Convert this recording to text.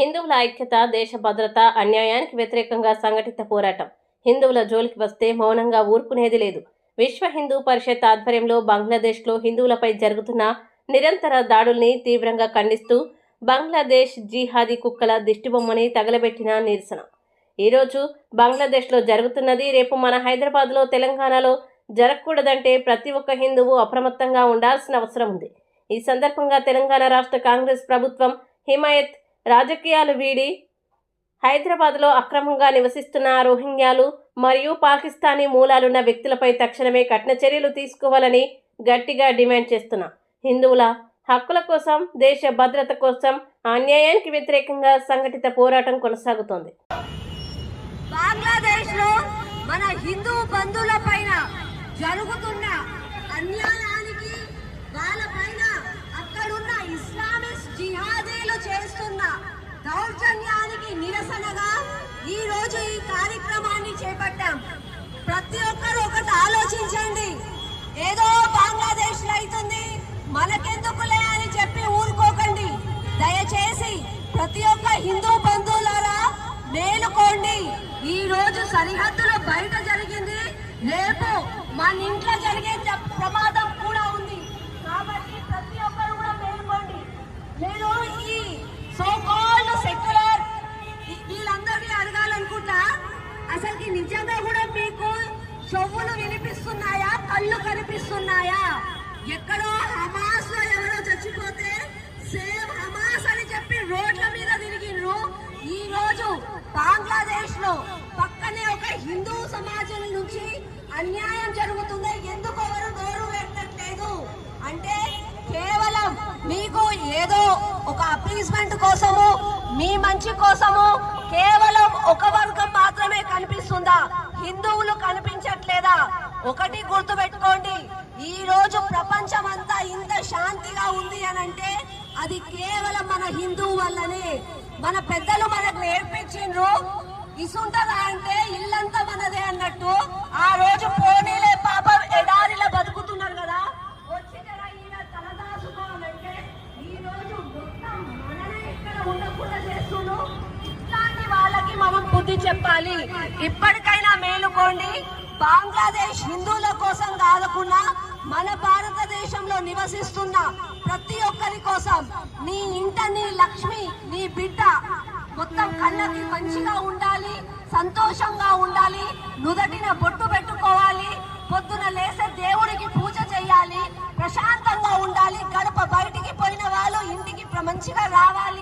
హిందువుల ఐక్యత దేశ భద్రత అన్యాయానికి వ్యతిరేకంగా సంఘటిత పోరాటం. హిందువుల జోలికి వస్తే మౌనంగా ఊరుకునేది లేదు. విశ్వ హిందూ పరిషత్ ఆధ్వర్యంలో బంగ్లాదేశ్లో హిందువులపై జరుగుతున్న నిరంతర దాడుల్ని తీవ్రంగా ఖండిస్తూ బంగ్లాదేశ్ జీహాది కుక్కల దిష్టిబొమ్మని తగలబెట్టిన నిరసన. ఈరోజు బంగ్లాదేశ్లో జరుగుతున్నది రేపు మన హైదరాబాద్లో తెలంగాణలో జరగకూడదంటే ప్రతి ఒక్క హిందువు అప్రమత్తంగా ఉండాల్సిన అవసరం ఉంది. ఈ సందర్భంగా తెలంగాణ రాష్ట్ర కాంగ్రెస్ ప్రభుత్వం హిమాయత్ రాజకీయాలు వీడి హైదరాబాద్లో అక్రమంగా నివసిస్తున్న రోహింగ్యాలు మరియు పాకిస్తానీ మూలాలున్న వ్యక్తులపై తక్షణమే కఠిన చర్యలు తీసుకోవాలని గట్టిగా డిమాండ్ చేస్తున్నా. హిందువుల హక్కుల కోసం దేశ భద్రత కోసం అన్యాయానికి వ్యతిరేకంగా సంఘటిత పోరాటం కొనసాగుతోంది. బంగ్లాదేశ్లో మన హిందూ బంధువుల పైన జరుగుతున్న అన్యాయానికి వాళ్ళ పైన దౌర్జన్యానికి నిరసనగా ఈ రోజు ఈ కార్యక్రమాన్ని చేపట్టాం. ప్రతి ఒక్కరు ఒకటి ఆలోచించండి. ఏదో బంగ్లాదేశ్లో అవుతుంది మనకెందుకులే అని చెప్పి ఊరుకోకండి. దయచేసి ప్రతి ఒక్క హిందూ బంధువులారా మేలుకోండి. ఈ రోజు సరిహద్దులో బయట జరిగింది రేపు మన ఇంట్లో జరిగే ప్రమాదం కళ్ళు కనిపిస్తున్నాయా? ఎక్కడో హమాస్లో ఎవరో చచ్చిపోతే సేమ్ హమాస్ అని చెప్పి రోడ్ల మీద తిరిగిండ్రు. ఈ రోజు బంగ్లాదేశ్లో పక్కనే ఒక హిందూ సమాజం నుంచి అన్యాయం జరుగుతుంది. ఎందుకు ఎవరు నోరు పెట్టట్లేదు అంటే కేవలం మీకు ఏదో ఒక అప్లీస్మెంట్ కోసము మీ మంచి కోసము కేవలం ఒక వర్గం మాత్రమే కనిపిస్తుందా? హిందువులు కనిపించట్లేదా? ఒకటి గుర్తు పెట్టుకోండి ఈ రోజు ప్రపంచం అంతా ఇంత శాంతిగా ఉంది అని అంటే అది కేవలం మన హిందూ వల్లనే. మన పెద్దలు మనకు నేర్పించిండ్రు. ఇసుంటదా అంటే ఇల్లంతా మనదే అన్నట్టు. ఆ రోజు పోనీలే పాపం ఎడారిలా బతుకుతున్నారు కదా. ఇట్లాంటి వాళ్ళకి మనం బుద్ధి చెప్పాలి. ఇప్పటికైనా మేలుకోండి. బంగ్లాదేశ్ హిందువుల కోసం కాదకుండా మన భారతదేశంలో నివసిస్తున్న ప్రతి ఒక్కరి కోసం నీ ఇంట నీ లక్ష్మి నీ బిడ్డ మొత్తం కళ్ళకి మంచిగా ఉండాలి సంతోషంగా ఉండాలి నుదటిన బొట్టు పెట్టుకోవాలి పొద్దున లేసే దేవుడికి పూజ చేయాలి ప్రశాంతంగా ఉండాలి గడప బయటికి పోయిన వాళ్ళు ఇంటికి మంచిగా రావాలి.